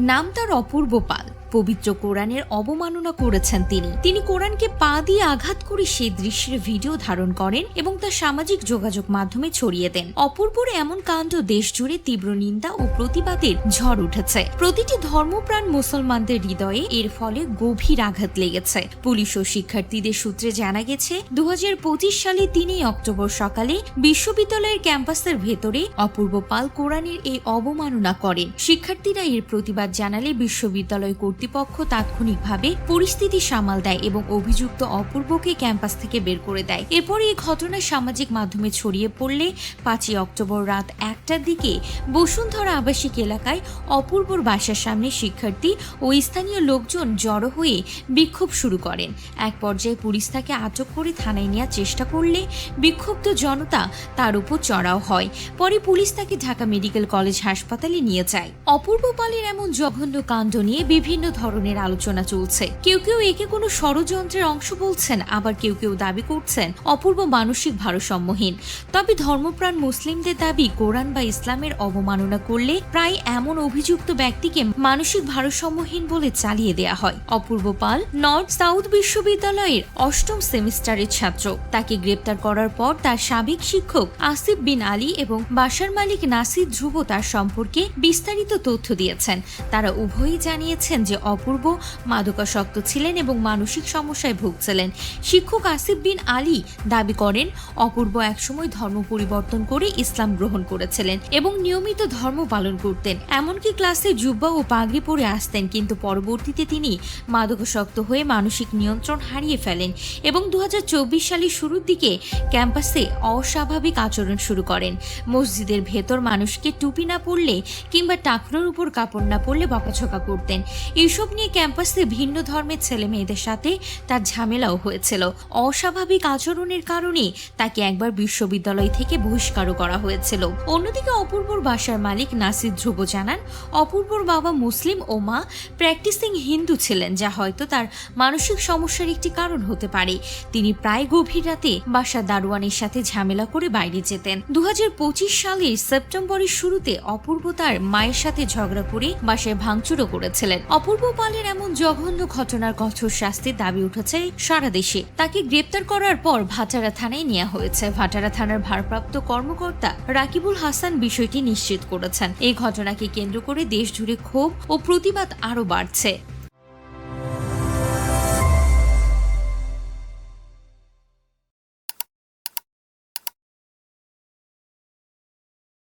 নাম তার অপূর্ব পাল। পবিত্র কোরআনের অবমাননা করেছেন তিনি। তিনি কোরআনকে পা দিয়ে আঘাত করে সেই দৃশ্যের ভিডিও ধারণ করেন এবং তা সামাজিক যোগাযোগ মাধ্যমে ছড়িয়ে দেন। অপূর্বর এমন কাণ্ড দেশ জুড়ে তীব্র নিন্দা ও প্রতিবাদের ঝড় উঠেছে। প্রতিটি ধর্মপ্রাণ মুসলমানদের হৃদয়ে এর ফলে গভীর আঘাত লেগেছে। পুলিশ ও শিক্ষার্থীদের সূত্রে জানা গেছে দু হাজার পঁচিশ সালে তিনই অক্টোবর সকালে বিশ্ববিদ্যালয়ের ক্যাম্পাসের ভেতরে অপূর্ব পাল কোরআনের এই অবমাননা করেন। শিক্ষার্থীরা এর প্রতিবাদ জানালে বিশ্ববিদ্যালয় কর্তৃপক্ষ তাৎক্ষণিকভাবে পরিস্থিতি সামাল দেয় এবং অভিযুক্ত অপূর্বকে ক্যাম্পাস থেকে বের করে দেয়। এরপর এই ঘটনা সামাজিক মাধ্যমে ছড়িয়ে পড়লে পাঁচই অক্টোবর রাত একটার দিকে বসুন্ধরা আবাসিক এলাকায় অপূর্বর বাসার সামনে শিক্ষার্থী ও স্থানীয় লোকজন জড়ো হয়ে বিক্ষোভ শুরু করেন। এক পর্যায়ে পুলিশ তাকে আটক করে থানায় নেওয়ার চেষ্টা করলে বিক্ষুব্ধ জনতা তার উপর চড়াও হয়। পরে পুলিশ তাকে ঢাকা মেডিকেল কলেজ হাসপাতালে নিয়ে যায়। অপূর্ব পালের এমন জঘন্য কাণ্ড নিয়ে বিভিন্ন ধরনের আলোচনা চলছে। কেউ কেউ একে কোনো ষড়যন্ত্রের অংশ বলছেন, আবার কেউ কেউ দাবি করছেন, অপূর্ব মানসিক ভারসাম্যহীন। তবে ধর্মপ্রাণ মুসলিমদের দাবি, কোরআন বা ইসলামের অবমাননা করলে প্রায় এমন অভিযুক্ত ব্যক্তিকে মানসিক ভারসাম্যহীন বলে চালিয়ে দেয়া হয়। অপূর্ব পাল, নর্থ সাউথ বিশ্ববিদ্যালয়ের অষ্টম সেমিস্টারের ছাত্র। তাকে গ্রেপ্তার করার পর তার সাবেক শিক্ষক আসিফ বিন আলী এবং বাসার মালিক নাসির ধ্রুব তার সম্পর্কে বিস্তারিত তথ্য দিয়েছেন। তারা উভয়ই জানিয়েছেন যে অপূর্ব, মাদকাসক্ত ছিলেন এবং মানসিক সমস্যায় ভুগছিলেন। শিক্ষক আসিফ বিন আলী দাবি করেন, অপূর্ব একসময় ধর্ম পরিবর্তন করে ইসলাম গ্রহণ করেছিলেন এবং নিয়মিত ধর্ম পালন করতেন। এমনকি ক্লাসে জুব্বা ও পাগড়ি পরে আসতেন, কিন্তু পরবর্তীতে তিনি মাদকাসক্ত হয়ে মানসিক নিয়ন্ত্রণ হারিয়ে ফেলেন এবং দু হাজার চব্বিশ সালের শুরুর দিকে ক্যাম্পাসে অস্বাভাবিক আচরণ শুরু করেন। মসজিদের ভেতর মানুষকে টুপি না পরলে কিংবা টাকনোর উপর কাপড় না পরলে বকাঝকা করতেন। এসব নিয়ে ক্যাম্পাসে ভিন্ন ধর্মের ছেলে মেয়েদের সাথে তার ঝামেলাও হয়েছিল। অস্বাভাবিক আচরণের কারণে তাকে একবার বিশ্ববিদ্যালয় থেকে বহিষ্কারও করা হয়েছিল। অন্যদিকে অপূর্বর বাসার মালিক নাসির ধ্রুব জানান, অপূর্বর বাবা মুসলিম ও মা প্র্যাকটিসিং হিন্দু ছিলেন, যা হয়তো তার মানসিক সমস্যার একটি কারণ হতে পারে। তিনি প্রায় গভীর রাতে বাসা দারোয়ানের সাথে ঝামেলা করে বাইরে যেতেন। দু হাজার পঁচিশ সালের সেপ্টেম্বরের শুরুতে অপূর্ব তার মায়ের সাথে ঝগড়া করে বাসায় ভাঙচুরও করেছিলেন। অপূর্ব পালের এমন জঘন্য ঘটনার কঠোর শাস্তির দাবি উঠেছে সারা দেশে। তাকে গ্রেপ্তার করার পর ভাটারা থানায় নেওয়া হয়েছে। ভাটারা থানার ভারপ্রাপ্ত কর্মকর্তা রাকিবুল হাসান বিষয়টি নিশ্চিত করেছেন। এই ঘটনাকে কেন্দ্র করে দেশ জুড়ে ক্ষোভ ও প্রতিবাদ আরও বাড়ছে।